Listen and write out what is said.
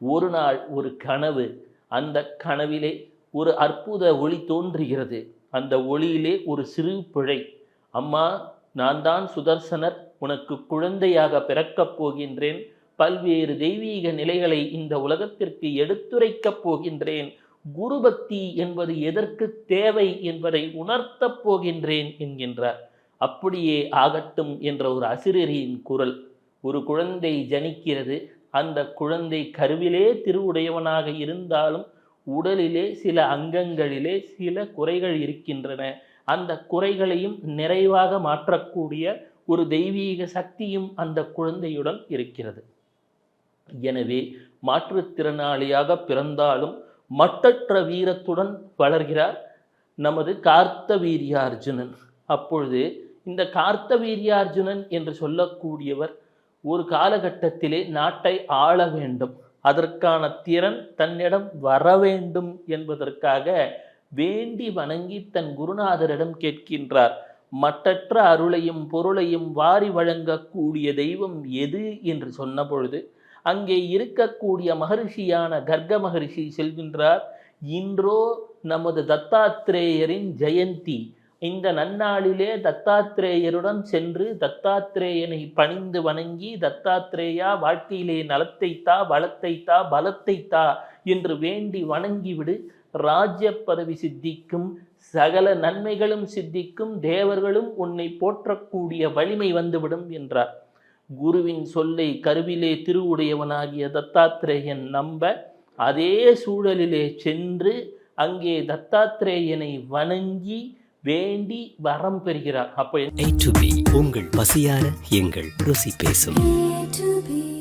ஒரு நாள் ஒரு கனவு. அந்த கனவிலே ஒரு அற்புத ஒளி தோன்றுகிறது. அந்த ஒளியிலே ஒரு சிறு பிழை. அம்மா நான் தான் சுதர்சனர். உனக்கு குழந்தையாக பிறக்கப் போகின்றேன். பல்வேறு தெய்வீக நிலைகளை இந்த உலகத்திற்கு எடுத்துரைக்கப் போகின்றேன். குருபக்தி என்பது எதற்கு தேவை என்பதை உணர்த்தப் போகின்றேன் என்கின்றார். அப்படியே ஆகட்டும் என்ற ஒரு அசிரியரின் குரல். ஒரு குழந்தை ஜனிக்கிறது. அந்த குழந்தை கருவிலே திருவுடையவனாக இருந்தாலும் உடலிலே சில அங்கங்களிலே சில குறைகள் இருக்கின்றன. அந்த குறைகளையும் நிறைவாக மாற்றக்கூடிய ஒரு தெய்வீக சக்தியும் அந்த குழந்தையுடன் இருக்கிறது. எனவே மாற்றுத்திறனாளியாக பிறந்தாலும் மட்டற்ற வீரத்துடன் வளர்கிறார் நமது கார்த்தவீரியார்ஜுனன். அப்பொழுது இந்த கார்த்தவீரியார்ஜுனன் என்று சொல்லக்கூடியவர் ஒரு காலகட்டத்திலே நாட்டை ஆள வேண்டும். அதற்கான திறன் தன்னிடம் வர வேண்டும் என்பதற்காக வேண்டி வணங்கி தன் குருநாதரிடம் கேட்கின்றார். மற்றற்ற அருளையும் பொருளையும் வாரி வழங்கக்கூடிய தெய்வம் எது என்று சொன்ன பொழுது அங்கே இருக்கக்கூடிய மகரிஷியான கர்க்க மகரிஷி செல்கின்றார். இன்றோ நமது தத்தாத்திரேயரின் ஜெயந்தி இந்த நன்னாளிலே தத்தாத்திரேயருடன் சென்று தத்தாத்திரேயனை பணிந்து வணங்கி தத்தாத்திரேயா வாழ்க்கையிலே நலத்தை தா வளத்தை தா பலத்தை தா என்று வேண்டி வணங்கிவிடு. ராஜ்ய பதவி சித்திக்கும் சகல நன்மைகளும் சித்திக்கும் தேவர்களும் உன்னை போற்றக்கூடிய வலிமை வந்துவிடும் என்றார். குருவின் சொல்லை கருவிலே திருவுடையவனாகிய தத்தாத்திரேயன் நம்ப அதே சூழலிலே சென்று அங்கே தத்தாத்திரேயனை வணங்கி வேண்டி வரம் பெறுகிறார் அப்போ உங்கள் பசியார எங்கள் ருசி பேசும் A to B.